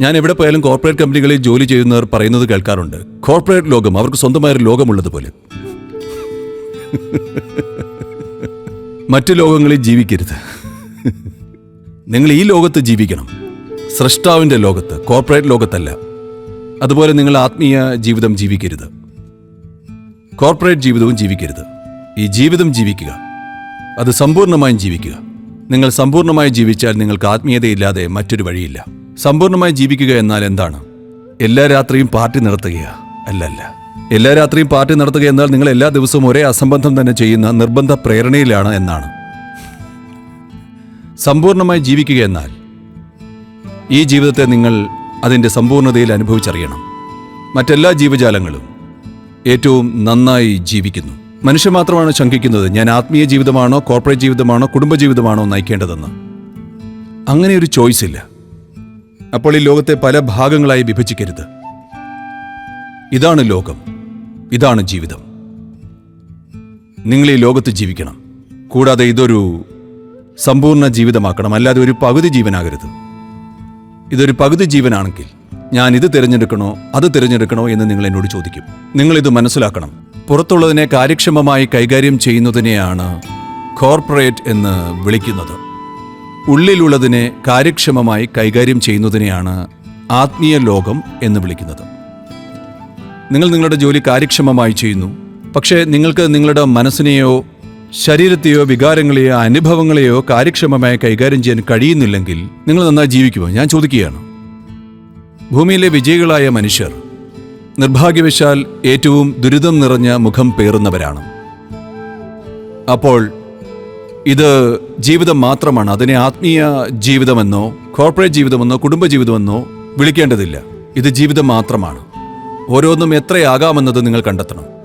ഞാൻ എവിടെ പോയാലും കോർപ്പറേറ്റ് കമ്പനികളിൽ ജോലി ചെയ്യുന്നവർ പറയുന്നത് കേൾക്കാറുണ്ട്. കോർപ്പറേറ്റ് ലോകം അവർക്ക് സ്വന്തമായൊരു ലോകമുള്ളതുപോലെ മറ്റു ലോകങ്ങളിൽ ജീവിക്കരുത്. നിങ്ങൾ ഈ ലോകത്ത് ജീവിക്കണം. സൃഷ്ടാവിന്റെ ലോകത്ത് കോർപ്പറേറ്റ് ലോകത്തല്ല. അതുപോലെ നിങ്ങൾ ആത്മീയ ജീവിതം ജീവിക്കരുത്. കോർപ്പറേറ്റ് ജീവിതവും ജീവിക്കരുത്. ഈ ജീവിതം ജീവിക്കുക. അത് സമ്പൂർണമായും ജീവിക്കുക. നിങ്ങൾ സമ്പൂർണമായി ജീവിച്ചാൽ നിങ്ങൾക്ക് ആത്മീയതയില്ലാതെ മറ്റൊരു വഴിയില്ല. സമ്പൂർണമായി ജീവിക്കുക എന്നാൽ എന്താണ്? എല്ലാ രാത്രിയും പാർട്ടി നടത്തുകയാ. അല്ലല്ല. അല്ല എല്ലാ രാത്രിയും പാർട്ടി നടത്തുക എന്നാൽ നിങ്ങൾ എല്ലാ ദിവസവും ഒരേ അസംബന്ധം തന്നെ ചെയ്യുന്ന നിർബന്ധ പ്രേരണയിലാണ് എന്നാണ്. സമ്പൂർണമായി ജീവിക്കുക എന്നാൽ ഈ ജീവിതത്തെ നിങ്ങൾ അതിന്റെ സമ്പൂർണതയിൽ അനുഭവിച്ചറിയണം. മറ്റെല്ലാ ജീവജാലങ്ങളും ഏറ്റവും നന്നായി ജീവിക്കുന്നു. മനുഷ്യൻ മാത്രമാണ് ശങ്കിക്കുന്നത്. ഞാൻ ആത്മീയ ജീവിതമാണോ കോർപ്പറേറ്റ് ജീവിതമാണോ കുടുംബജീവിതമാണോ നയിക്കേണ്ടതെന്ന്. അങ്ങനെ ഒരു ചോയ്സ് ഇല്ല. അപ്പോൾ ഈ ലോകത്തെ പല ഭാഗങ്ങളായി വിഭജിക്കരുത്. ഇതാണ് ലോകം. ഇതാണ് ജീവിതം. നിങ്ങൾ ഈ ലോകത്ത് ജീവിക്കണം. കൂടാതെ ഇതൊരു സമ്പൂർണ ജീവിതമാക്കണം. അല്ലാതെ ഒരു പകുതി ജീവനാകരുത്. ഇതൊരു പകുതി ജീവനാണെങ്കിൽ ഞാൻ ഇത് തിരഞ്ഞെടുക്കണോ അത് തിരഞ്ഞെടുക്കണോ എന്ന് നിങ്ങൾ എന്നോട് ചോദിക്കും. നിങ്ങൾ ഇത് മനസ്സിലാക്കണം. പുറത്തുള്ളതിനെ കാര്യക്ഷമമായി കൈകാര്യം ചെയ്യുന്നതിനെയാണ് കോർപ്പറേറ്റ് എന്ന് വിളിക്കുന്നത്. ഉള്ളിലുള്ളതിനെ കാര്യക്ഷമമായി കൈകാര്യം ചെയ്യുന്നതിനെയാണ് ആത്മീയ ലോകം എന്ന് വിളിക്കുന്നത്. നിങ്ങൾ നിങ്ങളുടെ ജോലി കാര്യക്ഷമമായി ചെയ്യുന്നു. പക്ഷേ നിങ്ങൾക്ക് നിങ്ങളുടെ മനസ്സിനെയോ ശരീരത്തെയോ വികാരങ്ങളെയോ അനുഭവങ്ങളെയോ കാര്യക്ഷമമായി കൈകാര്യം ചെയ്യാൻ കഴിയുന്നില്ലെങ്കിൽ നിങ്ങൾ നന്നായി ജീവിക്കുമോ? ഞാൻ ചോദിക്കുകയാണ്. ഭൂമിയിലെ വിജയികളായ മനുഷ്യർ നിർഭാഗ്യവശാൽ ഏറ്റവും ദുരിതം നിറഞ്ഞ മുഖം പേറുന്നവരാണ്. അപ്പോൾ ഇത് ജീവിതം മാത്രമാണ്. അതിനെ ആത്മീയ ജീവിതമെന്നോ കോർപ്പറേറ്റ് ജീവിതമെന്നോ കുടുംബ ജീവിതമെന്നോ വിളിക്കേണ്ടതില്ല. ഇത് ജീവിതം മാത്രമാണ്. ഓരോന്നും എത്രയാകാമെന്നത് നിങ്ങൾ കണ്ടെത്തണം.